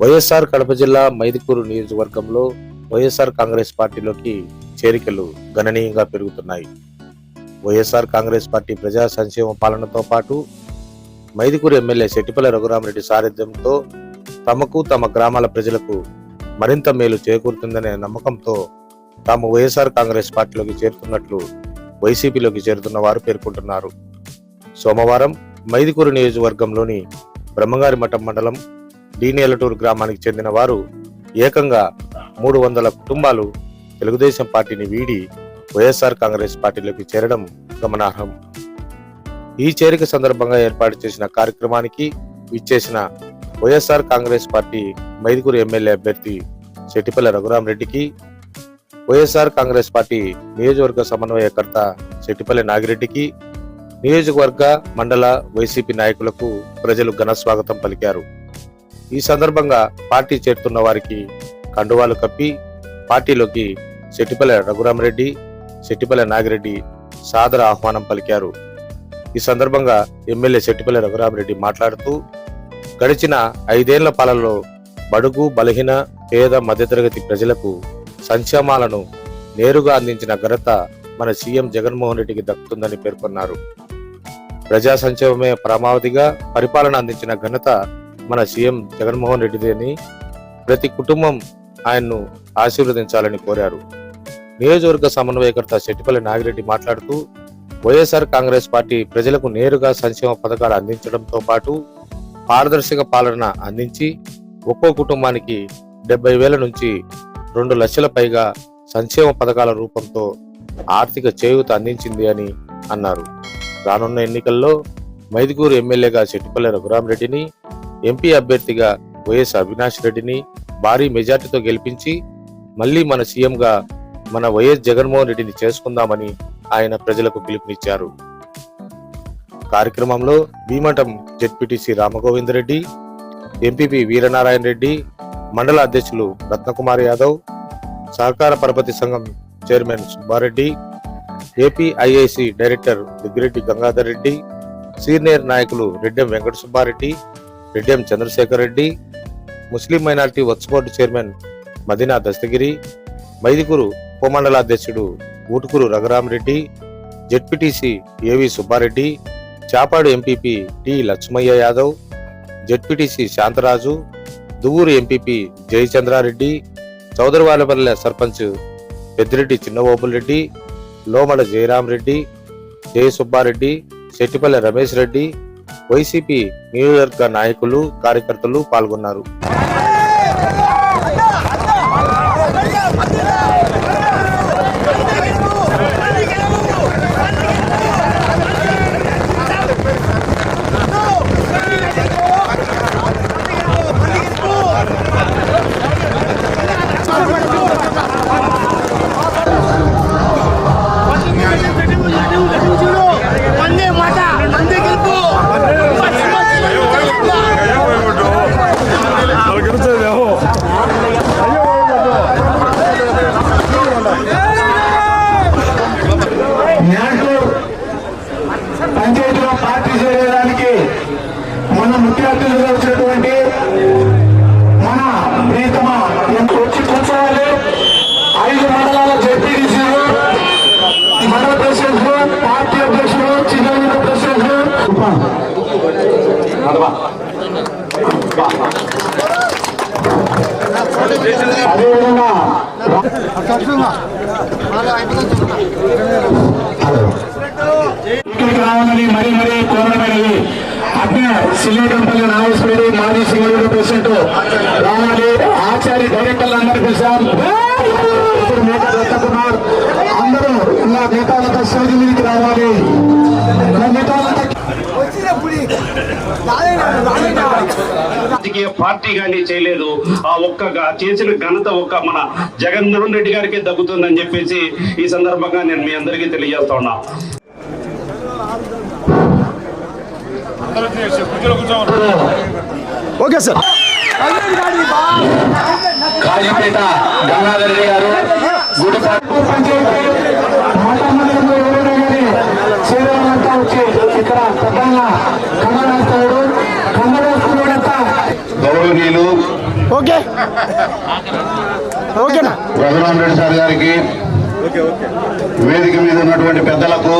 వైఎస్ఆర్ కడప జిల్లా మైదుకూరు నియోజకవర్గంలో వైఎస్ఆర్ కాంగ్రెస్ పార్టీలోకి చేరికలు గణనీయంగా పెరుగుతున్నాయి. వైఎస్ఆర్ కాంగ్రెస్ పార్టీ ప్రజా సంక్షేమ పాలనతో పాటు మైదుకూరు ఎమ్మెల్యే శెట్టిపల్లి రఘురామరెడ్డి సారథ్యంతో తమకు తమ గ్రామాల ప్రజలకు మరింత మేలు చేకూరుతుందనే నమ్మకంతో తాము వైఎస్ఆర్ కాంగ్రెస్ పార్టీలోకి చేరుతున్నట్లు వైసీపీలోకి చేరుతున్న వారు పేర్కొంటున్నారు. సోమవారం మైదుకూరు నియోజకవర్గంలోని బ్రహ్మగారి మఠం మండలం డీనేలటూరు గ్రామానికి చెందిన వారు ఏకంగా మూడు వందల కుటుంబాలు తెలుగుదేశం పార్టీని వీడి వైఎస్ఆర్ కాంగ్రెస్ పార్టీలోకి చేరడం గమనార్హం. ఈ చేరిక సందర్భంగా ఏర్పాటు చేసిన కార్యక్రమానికి విచ్చేసిన YSR Congress party Mydukur MLA అభ్యర్థి శెట్టిపల్లి రఘురామరెడ్డికి వైఎస్ఆర్ కాంగ్రెస్ పార్టీ నియోజకవర్గ సమన్వయకర్త చెట్టిపల్లి నాగిరెడ్డికి నియోజకవర్గ మండల వైసీపీ నాయకులకు ప్రజలు ఘన స్వాగతం పలికారు. ఈ సందర్భంగా పార్టీ చేరుతున్న వారికి కండువాలు కప్పి పార్టీలోకి శెట్టిపల్లె రఘురామరెడ్డి శెట్టిపల్లె నాగిరెడ్డి సాదర ఆహ్వానం పలికారు. ఈ సందర్భంగా ఎమ్మెల్యే శెట్టిపల్లె రఘురామరెడ్డి మాట్లాడుతూ గడిచిన ఐదేళ్ళ పాలనలో బడుగు బలహీన పేద మధ్యతరగతి ప్రజలకు సంక్షేమాలను నేరుగా అందించిన ఘనత మన సీఎం జగన్మోహన్ రెడ్డికి దక్కుతుందని పేర్కొన్నారు. ప్రజా సంక్షేమమే పరమావధిగా పరిపాలన అందించిన ఘనత మన సీఎం జగన్మోహన్ రెడ్డిది అని ప్రతి కుటుంబం ఆయన్ను ఆశీర్వదించాలని కోరారు. నియోజకవర్గ సమన్వయకర్త శెట్టిపల్లి నాగిరెడ్డి మాట్లాడుతూ వైఎస్ఆర్ కాంగ్రెస్ పార్టీ ప్రజలకు నేరుగా సంక్షేమ పథకాలు అందించడంతో పాటు పారదర్శక పాలన అందించి ఒక్కో కుటుంబానికి డెబ్బై వేల నుంచి రెండు లక్షల పైగా సంక్షేమ పథకాల రూపంతో ఆర్థిక చేయూత అందించింది అని అన్నారు. రానున్న ఎన్నికల్లో మైదుగూరు ఎమ్మెల్యేగా చెట్టుపల్లి రఘురామరెడ్డిని ఎంపీ అభ్యర్థిగా వైఎస్ అవినాష్ రెడ్డిని భారీ మెజార్టీతో గెలిపించి మళ్ళీ మన సీఎంగా మన వైఎస్ జగన్మోహన్ రెడ్డిని చేసుకుందామని ఆయన ప్రజలకు పిలుపునిచ్చారు. కార్యక్రమంలో భీమఠం జెడ్పీటీసీ రామగోవిందరెడ్డి ఎంపీపీ వీరనారాయణ రెడ్డి మండల అధ్యక్షులు రత్నకుమార్ యాదవ్ సహకార పరపతి సంఘం chairman Subba Reddy APIIC director Diggireddy Gangadhar Reddy senior నాయకులు Reddem Venkata Subba Reddy Reddem Chandrasekhar Reddy Muslim minority works board chairman Madina Dastagiri Mydukur ఉపమండలాధ్యక్షుడు Utukur Raghurami Reddy ZPTC AV Subba Reddy Chapadu MPP T Lakshmaiah Yadav ZPTC Shantaraju Duvvur MPP Jayachandra Reddy Chowdarivalapalle sarpanch Peddireddy Chinnababula Reddy Lomada Jayaram Reddy Subba Reddy Shettipalle Ramesh Reddy YCP నియోజకవర్గ నాయకులు కార్యకర్తలు పాల్గొన్నారు. వచ్చినటువంటి మన ప్రీతమ ఎంత వచ్చి కూర్చోవాలి ఐదు మండలాల జెడ్పీటీసీలు మండల ప్రెసిడెంట్లు పార్టీ అధ్యక్షులు చిన్న ప్రెసిడెంట్లు. అదేవిధంగా ఇక్కడికి రావాలని మరీ మరీ కోరడమైనది అజ్ఞ శ్రీకంపల్లి నాగేశ్వరి మాజీ సింగళూరు ప్రెసిడెంట్ రావాలి. ఆచార్య డైరెక్టర్లు అందరూ పిలిచాం ఇప్పుడు మేకా దత్తకుమార్ అందరూ నా నేతాలతో సూర్య మీదకి రావాలి. రాజకీయ పార్టీ కానీ చేయలేదు. ఆ ఒక్క చేసిన ఘనత ఒక్క మన జగన్మోహన్ రెడ్డి గారికి దక్కుతుందని చెప్పేసి ఈ సందర్భంగా నేను మీ అందరికీ తెలియజేస్తా ఉన్నా. Okay sir. కాజీపేట గంగాధర్ గారు వచ్చి ఇక్కడ గౌరవనీయులు ఓకే. ఓకేనా? రఘురామ్ రెడ్డి సార్ గారికి వేదిక మీద ఉన్నటువంటి పెద్దలకు